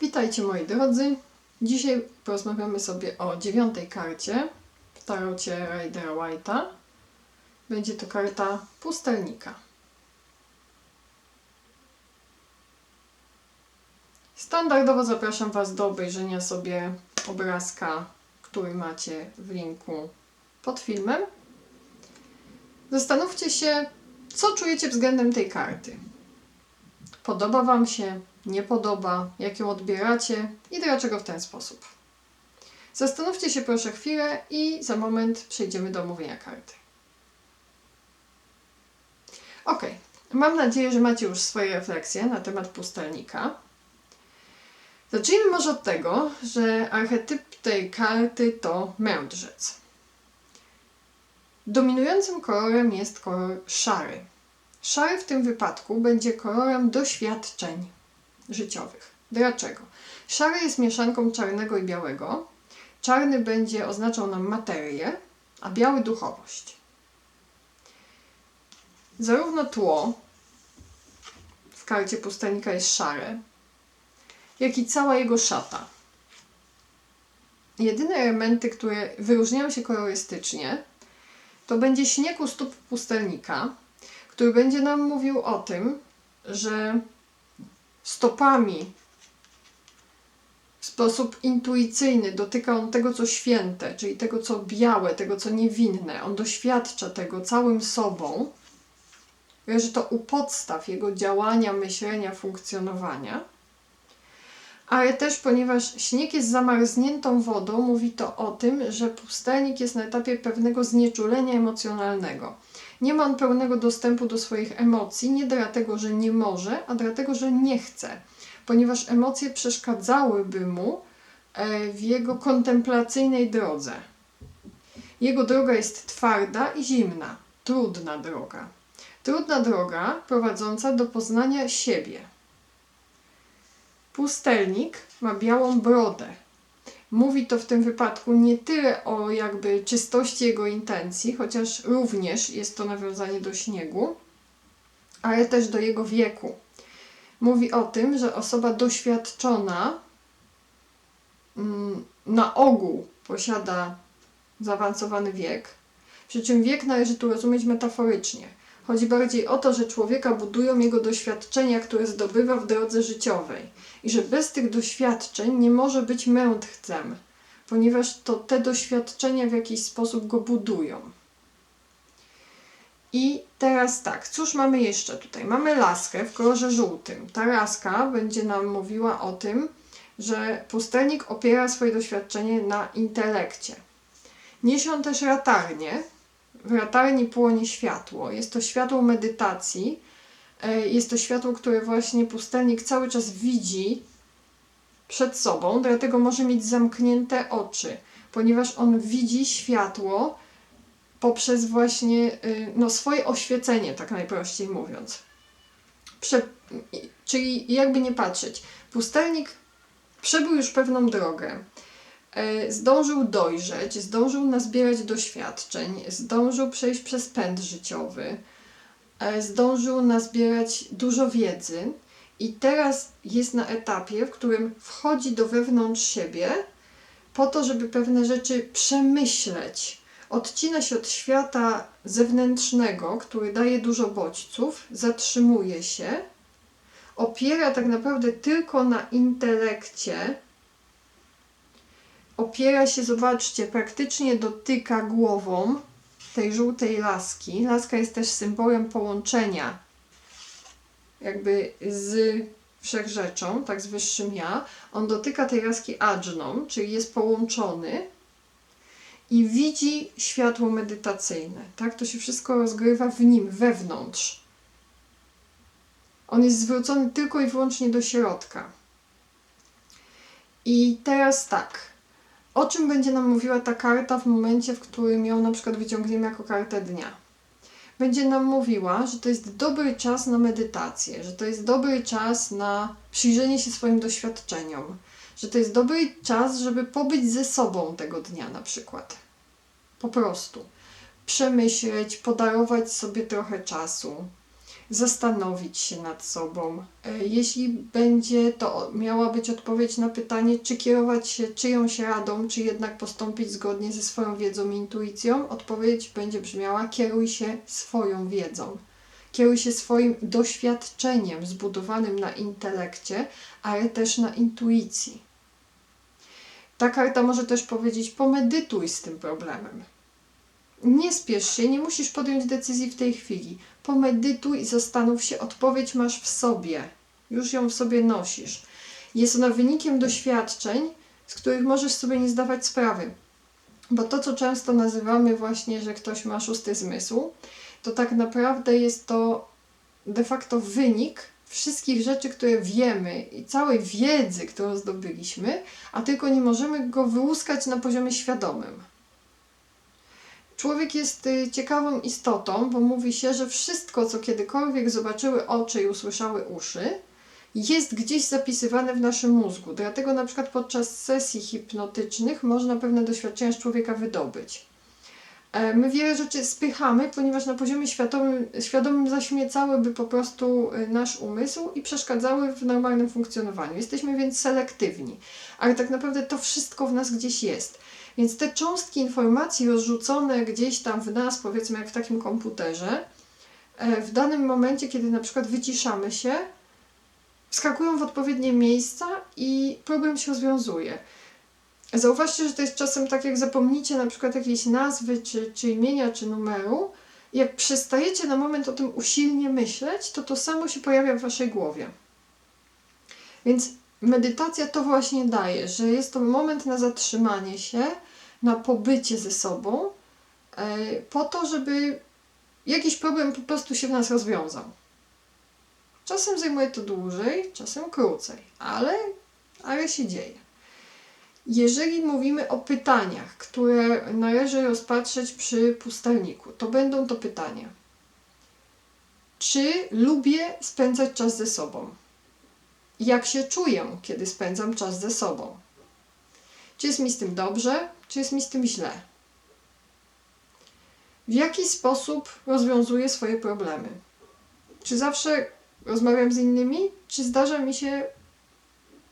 Witajcie moi drodzy. Dzisiaj porozmawiamy sobie o dziewiątej karcie w tarocie Ridera White'a. Będzie to karta pustelnika. Standardowo zapraszam Was do obejrzenia sobie obrazka, który macie w linku pod filmem. Zastanówcie się, co czujecie względem tej karty. Podoba Wam się, nie podoba, jak ją odbieracie i dlaczego w ten sposób. Zastanówcie się proszę chwilę i za moment przejdziemy do omówienia karty. Ok, mam nadzieję, że macie już swoje refleksje na temat pustelnika. Zacznijmy może od tego, że archetyp tej karty to mędrzec. Dominującym kolorem jest kolor szary. Szary w tym wypadku będzie kolorem doświadczeń życiowych. Dlaczego? Szary jest mieszanką czarnego i białego. Czarny będzie oznaczał nam materię, a biały duchowość. Zarówno tło w karcie pustelnika jest szare, jak i cała jego szata. Jedyne elementy, które wyróżniają się kolorystycznie, to będzie śnieg u stóp pustelnika, który będzie nam mówił o tym, że stopami w sposób intuicyjny dotyka on tego, co święte, czyli tego, co białe, tego, co niewinne. On doświadcza tego całym sobą. Leży to u podstaw jego działania, myślenia, funkcjonowania. Ale też, ponieważ śnieg jest zamarzniętą wodą, mówi to o tym, że pustelnik jest na etapie pewnego znieczulenia emocjonalnego. Nie ma on pełnego dostępu do swoich emocji, nie dlatego, że nie może, a dlatego, że nie chce, ponieważ emocje przeszkadzałyby mu e, w jego kontemplacyjnej drodze. Jego droga jest twarda i zimna, trudna droga. Trudna droga prowadząca do poznania siebie. Pustelnik ma białą brodę. Mówi to w tym wypadku nie tyle o jakby czystości jego intencji, chociaż również jest to nawiązanie do śniegu, ale też do jego wieku. Mówi o tym, że osoba doświadczona mm, na ogół posiada zaawansowany wiek, przy czym wiek należy tu rozumieć metaforycznie. Chodzi bardziej o to, że człowieka budują jego doświadczenia, które zdobywa w drodze życiowej. I że bez tych doświadczeń nie może być mędrcem, ponieważ to te doświadczenia w jakiś sposób go budują. I teraz tak, cóż mamy jeszcze tutaj? Mamy laskę w kolorze żółtym. Ta laska będzie nam mówiła o tym, że pustelnik opiera swoje doświadczenie na intelekcie. Niesie on też latarnię, w latarni płonie światło. Jest to światło medytacji. E, Jest to światło, które właśnie pustelnik cały czas widzi przed sobą, dlatego może mieć zamknięte oczy, ponieważ on widzi światło poprzez właśnie y, no, swoje oświecenie, tak najprościej mówiąc. Prze czyli jakby nie patrzeć, pustelnik przebył już pewną drogę zdążył dojrzeć, zdążył nazbierać doświadczeń, zdążył przejść przez pęd życiowy, e, zdążył nazbierać dużo wiedzy i teraz jest na etapie, w którym wchodzi do wewnątrz siebie po to, żeby pewne rzeczy przemyśleć. Odcina się od świata zewnętrznego, który daje dużo bodźców, zatrzymuje się, opiera tak naprawdę tylko na intelekcie, opiera się, zobaczcie, praktycznie dotyka głową tej żółtej laski. Laska jest też symbolem połączenia jakby z wszechrzeczą, tak z wyższym ja. On dotyka tej laski adżną, czyli jest połączony i widzi światło medytacyjne. Tak? To się wszystko rozgrywa w nim, wewnątrz. On jest zwrócony tylko i wyłącznie do środka. I teraz tak. O czym będzie nam mówiła ta karta w momencie, w którym ją na przykład wyciągniemy jako kartę dnia? Będzie nam mówiła, że to jest dobry czas na medytację, że to jest dobry czas na przyjrzenie się swoim doświadczeniom, że to jest dobry czas, żeby pobyć ze sobą tego dnia na przykład. Po prostu. Przemyśleć, podarować sobie trochę czasu, zastanowić się nad sobą. E, Jeśli będzie to miała być odpowiedź na pytanie, czy kierować się czyjąś radą, czy jednak postąpić zgodnie ze swoją wiedzą i intuicją, odpowiedź będzie brzmiała: kieruj się swoją wiedzą. Kieruj się swoim doświadczeniem zbudowanym na intelekcie, ale też na intuicji. Ta karta może też powiedzieć: pomedytuj z tym problemem. Nie spiesz się, nie musisz podjąć decyzji w tej chwili. Pomedytuj i zastanów się, odpowiedź masz w sobie. Już ją w sobie nosisz. Jest ona wynikiem doświadczeń, z których możesz sobie nie zdawać sprawy. Bo to, co często nazywamy właśnie, że ktoś ma szósty zmysł, to tak naprawdę jest to de facto wynik wszystkich rzeczy, które wiemy i całej wiedzy, którą zdobyliśmy, a tylko nie możemy go wyłuskać na poziomie świadomym. Człowiek jest y, ciekawą istotą, bo mówi się, że wszystko, co kiedykolwiek zobaczyły oczy i usłyszały uszy, jest gdzieś zapisywane w naszym mózgu. Dlatego na przykład podczas sesji hipnotycznych można pewne doświadczenia z człowieka wydobyć. E, My wiele rzeczy spychamy, ponieważ na poziomie świadomym, świadomym zaśmiecałyby po prostu y, nasz umysł i przeszkadzały w normalnym funkcjonowaniu. Jesteśmy więc selektywni, ale tak naprawdę to wszystko w nas gdzieś jest. Więc te cząstki informacji rozrzucone gdzieś tam w nas, powiedzmy jak w takim komputerze, e, w danym momencie, kiedy na przykład wyciszamy się, wskakują w odpowiednie miejsca i problem się rozwiązuje. Zauważcie, że to jest czasem tak, jak zapomnicie na przykład jakiejś nazwy, czy, czy imienia, czy numeru. Jak przestajecie na moment o tym usilnie myśleć, to to samo się pojawia w waszej głowie. Więc medytacja to właśnie daje, że jest to moment na zatrzymanie się, na pobycie ze sobą, e, po to, żeby jakiś problem po prostu się w nas rozwiązał. Czasem zajmuje to dłużej, czasem krócej, ale, ale się dzieje. Jeżeli mówimy o pytaniach, które należy rozpatrzeć przy pustelniku, to będą to pytania. Czy lubię spędzać czas ze sobą? Jak się czuję, kiedy spędzam czas ze sobą? Czy jest mi z tym dobrze, czy jest mi z tym źle? W jaki sposób rozwiązuję swoje problemy? Czy zawsze rozmawiam z innymi, czy zdarza mi się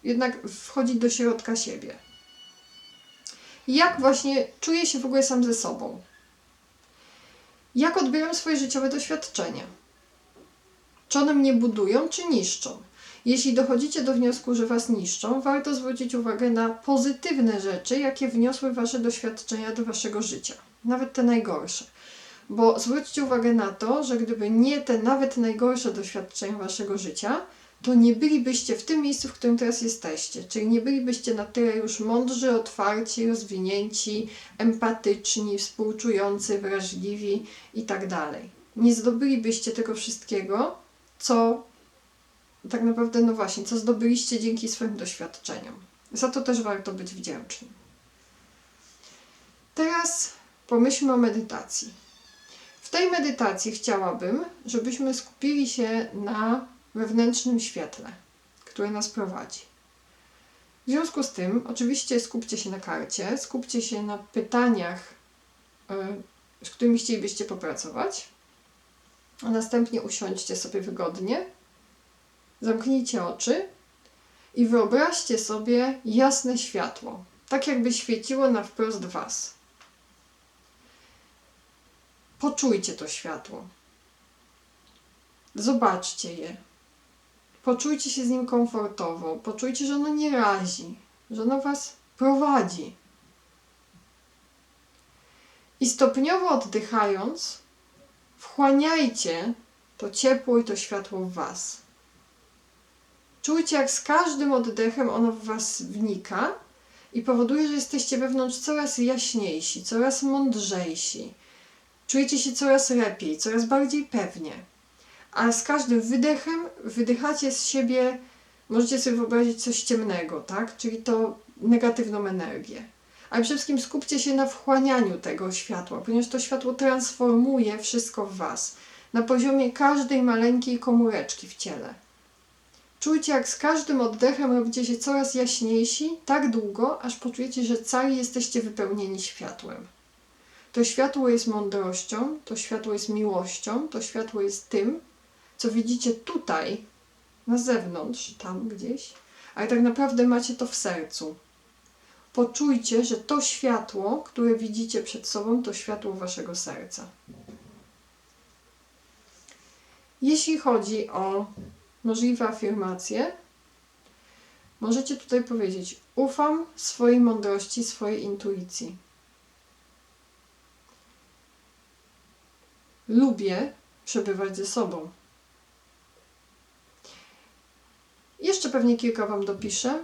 jednak wchodzić do środka siebie? Jak właśnie czuję się w ogóle sam ze sobą? Jak odbieram swoje życiowe doświadczenia? Czy one mnie budują, czy niszczą? Jeśli dochodzicie do wniosku, że was niszczą, warto zwrócić uwagę na pozytywne rzeczy, jakie wniosły wasze doświadczenia do waszego życia, nawet te najgorsze. Bo zwróćcie uwagę na to, że gdyby nie te nawet najgorsze doświadczenia waszego życia, to nie bylibyście w tym miejscu, w którym teraz jesteście. Czyli nie bylibyście na tyle już mądrzy, otwarci, rozwinięci, empatyczni, współczujący, wrażliwi i tak. Nie zdobylibyście tego wszystkiego, co tak naprawdę, no właśnie, co zdobyliście dzięki swoim doświadczeniom. Za to też warto być wdzięcznym. Teraz pomyślmy o medytacji. W tej medytacji chciałabym, żebyśmy skupili się na wewnętrznym świetle, które nas prowadzi. W związku z tym, oczywiście skupcie się na karcie, skupcie się na pytaniach, y, z którymi chcielibyście popracować, a następnie usiądźcie sobie wygodnie, zamknijcie oczy i wyobraźcie sobie jasne światło, tak jakby świeciło na wprost Was. Poczujcie to światło. Zobaczcie je. Poczujcie się z nim komfortowo. Poczujcie, że ono nie razi, że ono Was prowadzi. I stopniowo oddychając, wchłaniajcie to ciepło i to światło w Was. Czujcie, jak z każdym oddechem ono w Was wnika i powoduje, że jesteście wewnątrz coraz jaśniejsi, coraz mądrzejsi. Czujecie się coraz lepiej, coraz bardziej pewnie. A z każdym wydechem wydychacie z siebie, możecie sobie wyobrazić coś ciemnego, tak? Czyli to negatywną energię. Ale przede wszystkim skupcie się na wchłanianiu tego światła, ponieważ to światło transformuje wszystko w Was na poziomie każdej maleńkiej komóreczki w ciele. Czujcie, jak z każdym oddechem robicie się coraz jaśniejsi, tak długo, aż poczujecie, że cali jesteście wypełnieni światłem. To światło jest mądrością, to światło jest miłością, to światło jest tym, co widzicie tutaj, na zewnątrz, tam gdzieś, ale tak naprawdę macie to w sercu. Poczujcie, że to światło, które widzicie przed sobą, to światło waszego serca. Jeśli chodzi o możliwe afirmacje, możecie tutaj powiedzieć: Ufam swojej mądrości, swojej intuicji. Lubię przebywać ze sobą. Jeszcze pewnie kilka Wam dopiszę.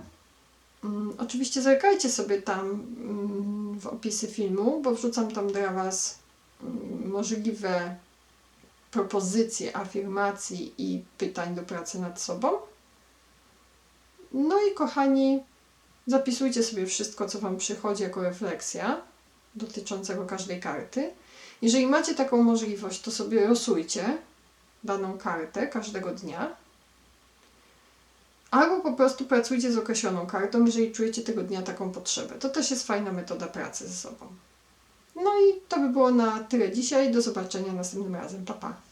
Mm, Oczywiście zerkajcie sobie tam mm, w opisy filmu, bo wrzucam tam dla Was mm, możliwe propozycje afirmacji i pytań do pracy nad sobą. No i kochani, zapisujcie sobie wszystko, co Wam przychodzi jako refleksja dotyczącego każdej karty. Jeżeli macie taką możliwość, to sobie losujcie daną kartę każdego dnia. Albo po prostu pracujcie z określoną kartą, jeżeli czujecie tego dnia taką potrzebę. To też jest fajna metoda pracy ze sobą. No i to by było na tyle dzisiaj. Do zobaczenia następnym razem. Pa, pa.